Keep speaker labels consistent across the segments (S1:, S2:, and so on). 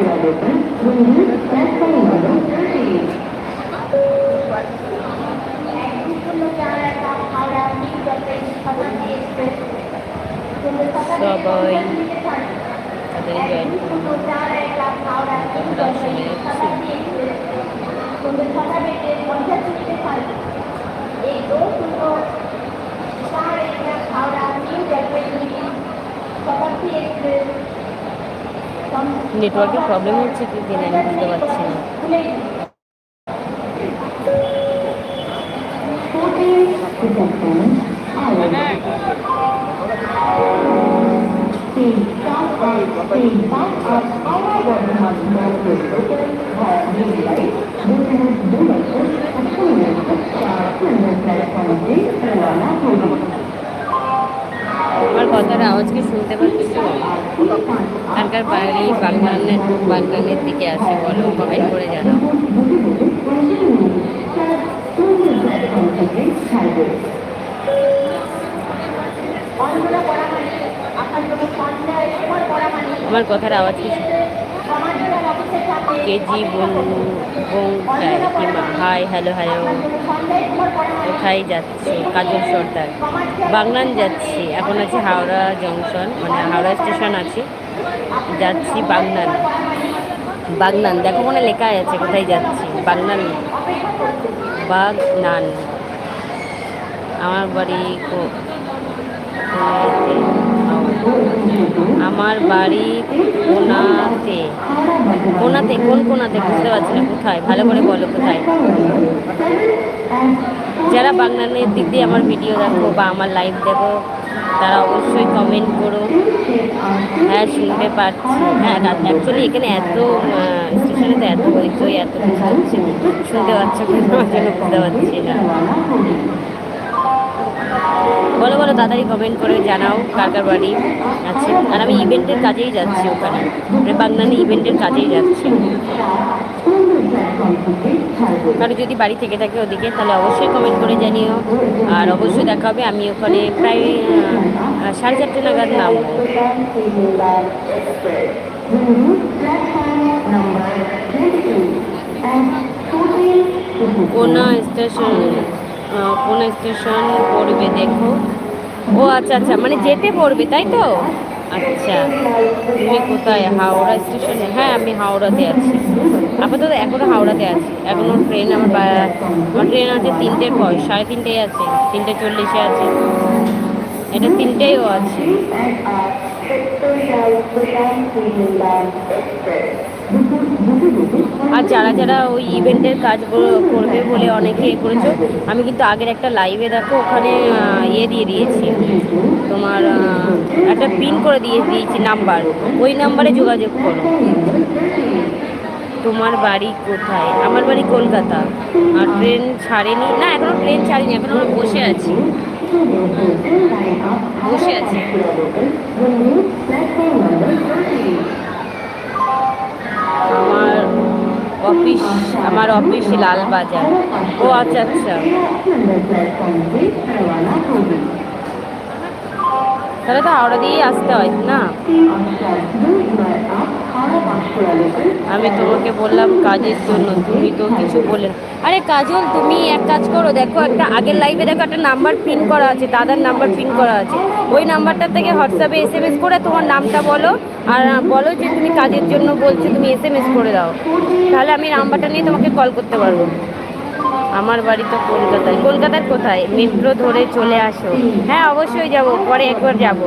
S1: Howrah Mashua local will use platform number 30.
S2: সবাই তাদের join দর্শনে নেটওয়ার্কের প্রবলেম হচ্ছে কি কিনা আমি বুঝতে পারছি না। আমার কথার আওয়াজকে শুনতে পাচ্ছ? এখানকার বাড়ি বাগনানের বাঙালির দিকে আসে, বলো কমেন্ট করে জানাও। আমার কথার আওয়াজ কি কেজি বোন কিংবা হাই হ্যালো হ্যালো। কোথায় যাচ্ছি? কাজল সর্দার। বাগনান যাচ্ছি। এখন আছে হাওড়া জংশন মানে হাওড়া স্টেশন আছে। যাচ্ছি বাগনান বাগনান দেখো মনে লেখা আছে কোথায় যাচ্ছি। বাগনান বাগনান। আমার বাড়ি আমার বাড়ি কোনাতে। কোনাতে? কোন কোনাতে? বুঝতে পারছি না, কোথায়? ভালো করে বলো কোথায়? যারা বাগনানের দিক দিয়ে আমার ভিডিও দেখো বা আমার লাইভ দেখো, তারা অবশ্যই কমেন্ট করো। হ্যাঁ শুনতে পাচ্ছি হ্যাঁ অ্যাকচুয়ালি এখানে এত স্টেশনে তো এত হইচই এত কিছু হচ্ছে, শুনতে পাচ্ছ কি না আমার জন্য বুঝতে পারছি না। বলো বলো, তাড়াতাড়ি কমেন্ট করে জানাও কার কার বাড়ি আছে। আর আমি ইভেন্টের কাজেই যাচ্ছি ওখানে। মানে বাগনানি ইভেন্টের কাজেই যাচ্ছি। কারও যদি বাড়ি থেকে থাকে ওদিকে, তাহলে অবশ্যই কমেন্ট করে জানিও। আর অবশ্যই দেখা হবে, আমি ওখানে প্রায় সাড়ে চারটে নাগাদ নামবো। কোনা স্টেশন। কোনা স্টেশন পড়বে, দেখো। ও আচ্ছা আচ্ছা মানে যেতে পড়বে, তাই তো? আচ্ছা তুমি কোথায়? হাওড়া স্টেশনে? হ্যাঁ আমি হাওড়াতে আছি। আপাতত এখনও হাওড়াতে আছি। এখনও ট্রেন আমার আমার ট্রেন আছে তিনটের পর, সাড়ে তিনটেই আছে, তিনটে চল্লিশে আছে। এটা তিনটেও আছে। আর যারা যারা ওই ইভেন্টের কাজ কর- করবে বলে অনেকে এ করেছ, আমি কিন্তু আগের একটা লাইভে দেখো, ওখানে ইয়ে দিয়ে দিয়েছি। তোমার একটা পিন করে দিয়ে দিয়েছি নাম্বার ওই নাম্বারে যোগাযোগ করো। তোমার বাড়ি কোথায়? আমার বাড়ি কলকাতা। আর ট্রেন ছাড়েনি? না, এখনও ট্রেন ছাড়েনি, এখন আমরা বসে আছি। বসে আছি। আমার অফিস আমার অফিস লালবাজার। ও আচ্ছা আচ্ছা। তাহলে তো হাওড়া দিয়েই আসতে হয় না? আমি তোমাকে বললাম, কাজের জন্য, তুমি তো কিছু বললে না। আরে কাজল, তুমি এক কাজ করো, দেখো একটা, আগের লাইভে দেখো একটা নাম্বার পিন করা আছে, দাদার নাম্বার পিন করা আছে। ওই নাম্বারটা থেকে হোয়াটসঅ্যাপে এস এম এস করে তোমার নামটা বলো, আর বলো যে তুমি কাজের জন্য বলছো, তুমি এস এম এস করে দাও। তাহলে আমি নাম্বারটা নিয়ে তোমাকে কল করতে পারব। আমার বাড়ি তো কলকাতায়। কলকাতার কোথায়? মেট্রো ধরে চলে আসো। হ্যাঁ অবশ্যই যাব, পরে একবার যাব।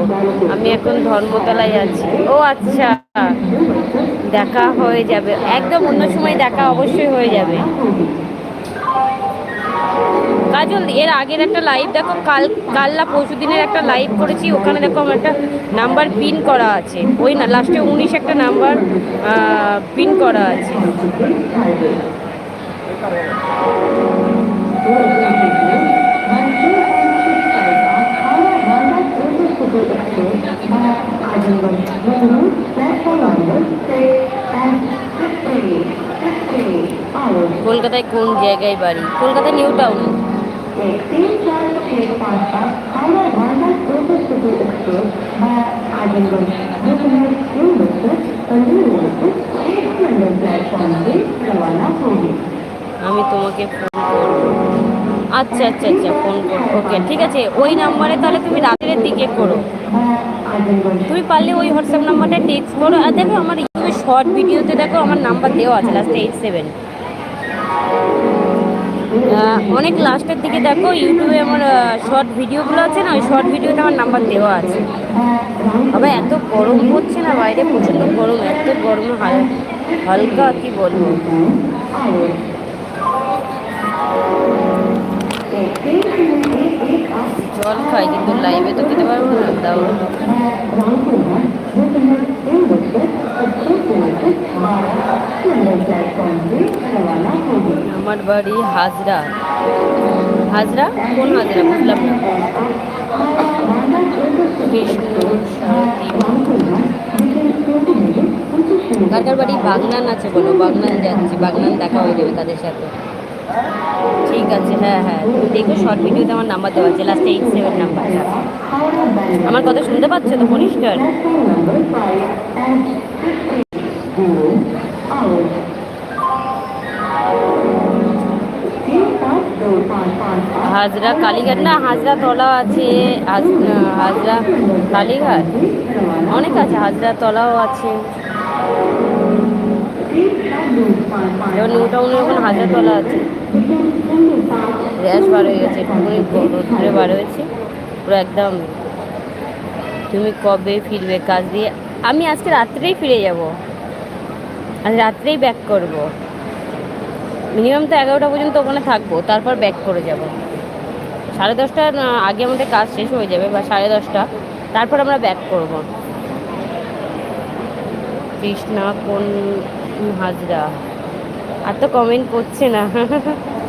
S2: আমি এখন ধর্মতলায় আছি। ও আচ্ছা। দেখা হয়ে যাবে। একদম অন্য সময় দেখা অবশ্যই হয়ে যাবে। কাজল, এর আগের একটা লাইভ দেখো, কাল কাল্লা পরশু দিনের একটা লাইভ করেছি, ওখানে দেখো আমার একটা নাম্বার পিন করা আছে। ওই না লাস্টে উনিশ একটা নাম্বার পিন করা আছে। কলকাতায় কোন জায়গায় বাড়ি? কলকাতায় নিউ টাউন। আমি তোমাকে ফোন আচ্ছা আচ্ছা আচ্ছা ফোন করব। ওকে ঠিক আছে, ওই নাম্বারে তাহলে তুমি রাতের দিকে করো। তুমি পারলে ওই হোয়াটসঅ্যাপ নাম্বারটা টেক্সট করো। আর দেখো, আমার ইউটিউবে শর্ট ভিডিওতে দেখো, আমার নাম্বার দেওয়া আছে লাস্টে এইট সেভেন অনেক লাস্টের দিকে দেখো, ইউটিউবে আমার শর্ট ভিডিওগুলো আছে না, ওই শর্ট ভিডিওতে আমার নাম্বার দেওয়া আছে। আবার এত গরম হচ্ছে না বাইরে, প্রচণ্ড গরম, এত গরম, হাল- হালকা, কি বলব? জল খাই, কিন্তু লাইভে তো খেতে পারব না তাও আমার বাড়ি হাজরা। হাজরা? কোন হাজরা? বুঝলাম না। বিষ্ণু কার কার বাড়ি বাগনান আছে বলো, বাগনান যাচ্ছি, বাগনান দেখা হয়ে যাবে তাদের সাথে। ঠিক আছে হ্যাঁ হ্যাঁ তুমি দেখো শর্ট ভিডিওতে আমার নাম্বার দেওয়া আছে লাস্টে এইট সেভেন নাম্বার আমার কথা শুনতে পাচ্ছ তো, পরিষ্কার? হাজরা কালীঘাট না, হাজরা তলা আছে, হাজ- হাজরা কালীঘাট। অনেক আছে, হাজরা তলাও আছে। যেমন নিউ টাউনে ওখানে হাজরা তলা আছে। র্যাশ বার হয়ে গেছে, একটুখানি রোদ্রে বার হয়েছে। পুরো একদম তুমি কবে ফিরবে, কাজ দিয়ে আমি আজকে রাত্রেই ফিরে যাব। আজ রাত্রেই ব্যাক করব। মিনিমাম তো এগারোটা পর্যন্ত ওখানে থাকব, তারপর ব্যাক করে যাব। সাড়ে দশটার আগে আমাদের কাজ শেষ হয়ে যাবে, বা সাড়ে দশটা, তারপর আমরা ব্যাক করব। কৃষ্ণা কোন হাজরা? আর তো কমেন্ট করছে না।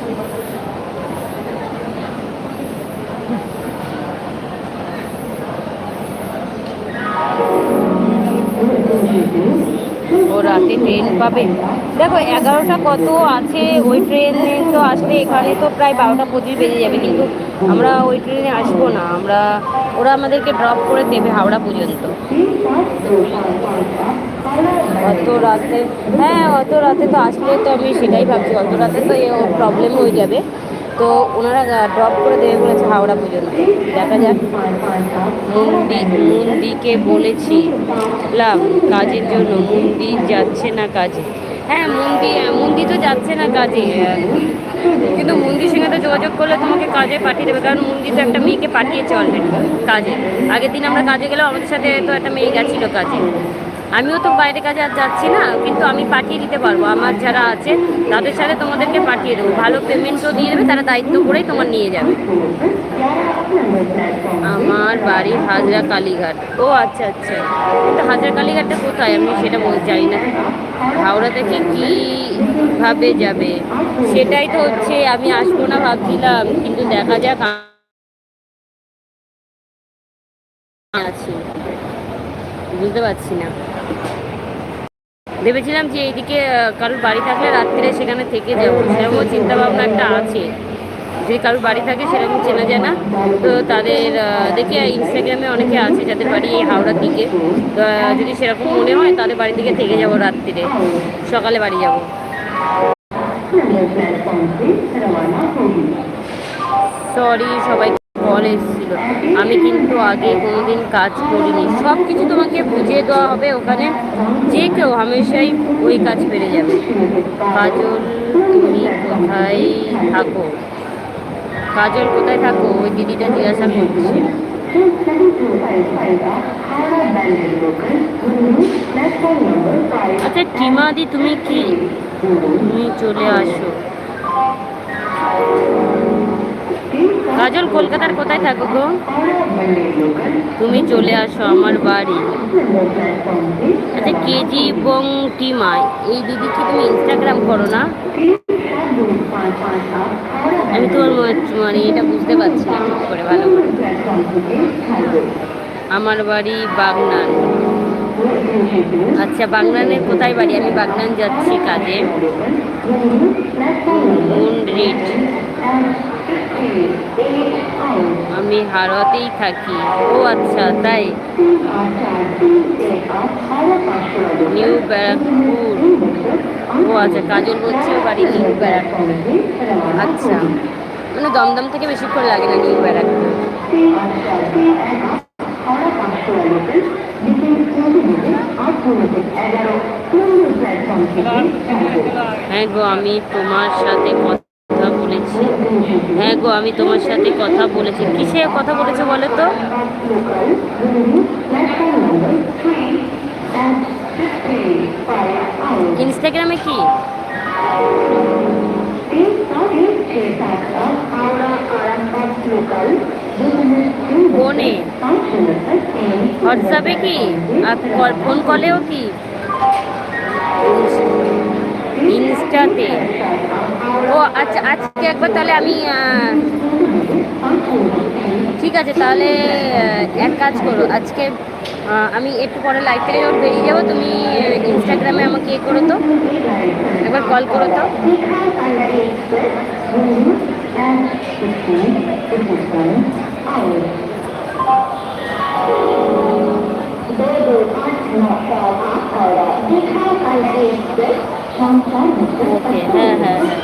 S2: রাতে ট্রেন পাবে। দেখো, এগারোটা কত আছে, ওই ট্রেনে তো আসলে এখানে তো প্রায় বারোটা পঁচিশ বেজে যাবে, কিন্তু আমরা ওই ট্রেনে আসব না। আমরা, ওরা আমাদেরকে ড্রপ করে দেবে হাওড়া পর্যন্ত। অত রাতে হ্যাঁ অত রাতে তো আসলে তো আমি সেটাই ভাবছি, অত রাতে তো প্রবলেম হয়ে যাবে। তো ওনারা ড্রপ করে দেবে বলেছে হাওড়া পর্যন্ত দেখা যাক। মুন্দি মুন্দিকে বলেছি। লাভ, কাজের জন্য। মুন্দি যাচ্ছে না কাজে? হ্যাঁ মুন্দি মুন্দি তো যাচ্ছে না কাজে কিন্তু মুন্দির সঙ্গে তো যোগাযোগ করলে তোমাকে কাজে পাঠিয়ে দেবে, কারণ মুন্দি তো একটা মেয়েকে পাঠিয়েছে অলরেডি কাজে। আগের দিন আমরা কাজে গেলেও আমাদের সাথে তো একটা মেয়ে গেছিল কাজে। আমিও তো বাইরে কাজে আর যাচ্ছি না, কিন্তু আমি পাঠিয়ে দিতে পারব। আমার যারা আছে, তাদের সাথে তোমাদেরকে পাঠিয়ে দেবো। ভালো পেমেন্টও দিয়ে দেবে, তারা দায়িত্ব করেই তোমার নিয়ে যাবে। আমার বাড়ি হাজরা কালীঘাট। ও আচ্ছা আচ্ছা। কিন্তু হাজরা কালীঘাটটা কোথায়? আমি সেটা বলতে চাই না। হাওড়া থেকে কীভাবে যাবে? সেটাই তো হচ্ছে, আমি আসব না ভাবছিলাম, কিন্তু দেখা যাক। আছি। বুঝতে পারছি না। ভেবেছিলাম যে এইদিকে কারোর বাড়ি থাকলে রাত্রে সেখানে থেকে যাব। সেরকম চিন্তা চিন্তাভাবনা একটা আছে। যদি কারোর বাড়ি থাকে সেরকম চেনা যায় না তো তাদের দেখি ইনস্টাগ্রামে অনেকে আছে যাদের বাড়ি হাওড়ার দিকে। যদি সেরকম মনে হয় তাদের বাড়ি থেকে থেকে যাব রাত্রিরে। সকালে বাড়ি যাব। সরি সবাই কল এসেছিল। আমি কিন্তু আগে কোনোদিন কাজ করিনি। সব কিছু তোমাকে বুঝিয়ে দেওয়া হবে ওখানে। যে কেউ হামেশাই ওই কাজ পেরে যাবে। কাজল, তুমি কোথায় থাকো? কাজল, কোথায় থাকো? ওই দিদিটা জিজ্ঞাসা করছে। আচ্ছা টিমাদি, তুমি কি? তুমি চলে আসো। কাজল কলকাতার কোথায় থাকো গো তুমি চলে আসো আমার বাড়ি আচ্ছা কেজি এবং টিমা এই দিদি কি তুমি ইনস্টাগ্রাম করো না আমি তোমার মানে এটা বুঝতে পারছি না ঠিক করে ভালো আমার বাড়ি বাগনান আচ্ছা বাগনানের কোথায় বাড়ি আমি বাগনান যাচ্ছি কাজে মুন রিট আমি হারতেই থাকি। ও আচ্ছা তাই? নিউ ব্যারাকপুর। ও আচ্ছা কাজল বলছে বাড়ি নিউ ব্যারাকপুর। আচ্ছা। মানে দমদম থেকে বেশিক্ষণ লাগে না নিউ ব্যারাকপুর। হ্যাঁ গো, আমি তোমার সাথে কথা হ্যাঁ গো, আমি তোমার সাথে কথা বলেছি। কিসে কথা বলেছ বলো তো? ইনস্টাগ্রামে কি? ফোনে? হোয়াটসঅ্যাপে কি? আর ফোন কলেও কি? ইনস্টাতে ও আচ্ছা আজকে একবার তাহলে আমি ঠিক আছে, তাহলে এক কাজ করো, আজকে আমি একটু পরে লাইভ থেকে যখন বেরিয়ে যাব, তুমি ইনস্টাগ্রামে আমাকে এ করো তো, একবার কল করো তো। হ্যাঁ হ্যাঁ হ্যাঁ।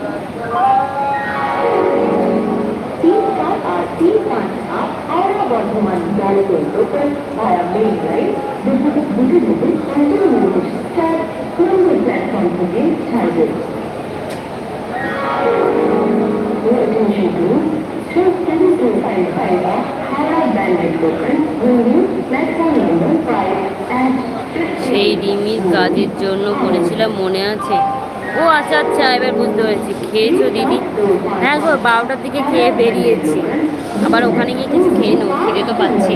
S2: আচ্ছা আচ্ছা এবার বুঝতে পেরেছি। খেয়েছো দিদি? হ্যাঁ গো, বারোটার দিকে খেয়ে বেরিয়েছি। আবার ওখানে গিয়ে কিছু খেয়ে নেব খেতে তো পাচ্ছি।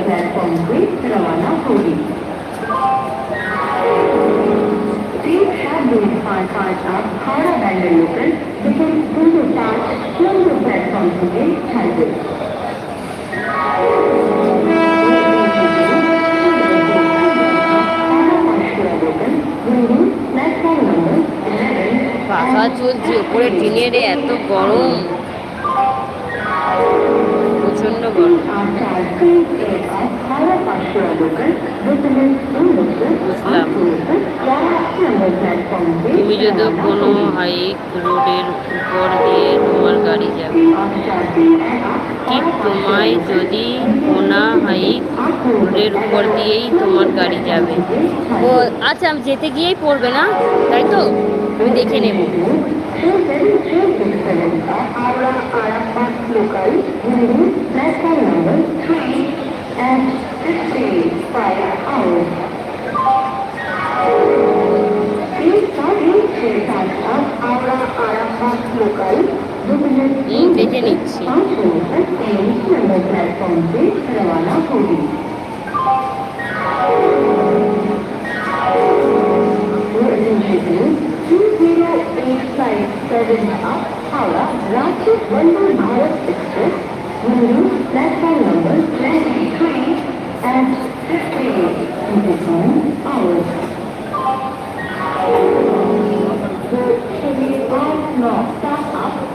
S2: পাখা চলছে উপরে টিনের এত গরম। তুমি যদি কোনো হাইক রোডের উপর দিয়ে তোমার গাড়ি যাবে ঠিক তোমায় যদি কোনো হাইক রোডের উপর দিয়েই তোমার গাড়ি যাবে। ও আচ্ছা আমি যেতে গিয়েই পড়বে না? তাই তো? আমি দেখে নেব। কেটে নিচ্ছি
S1: Now, start up.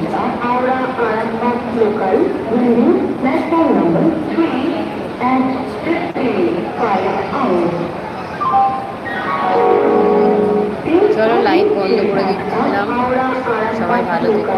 S1: Aura Arambak local leaving platform number 3 at 55 hours.
S2: চলো লাইট বন্ধ করে দিচ্ছিলাম সবাই ভালো
S1: থেকো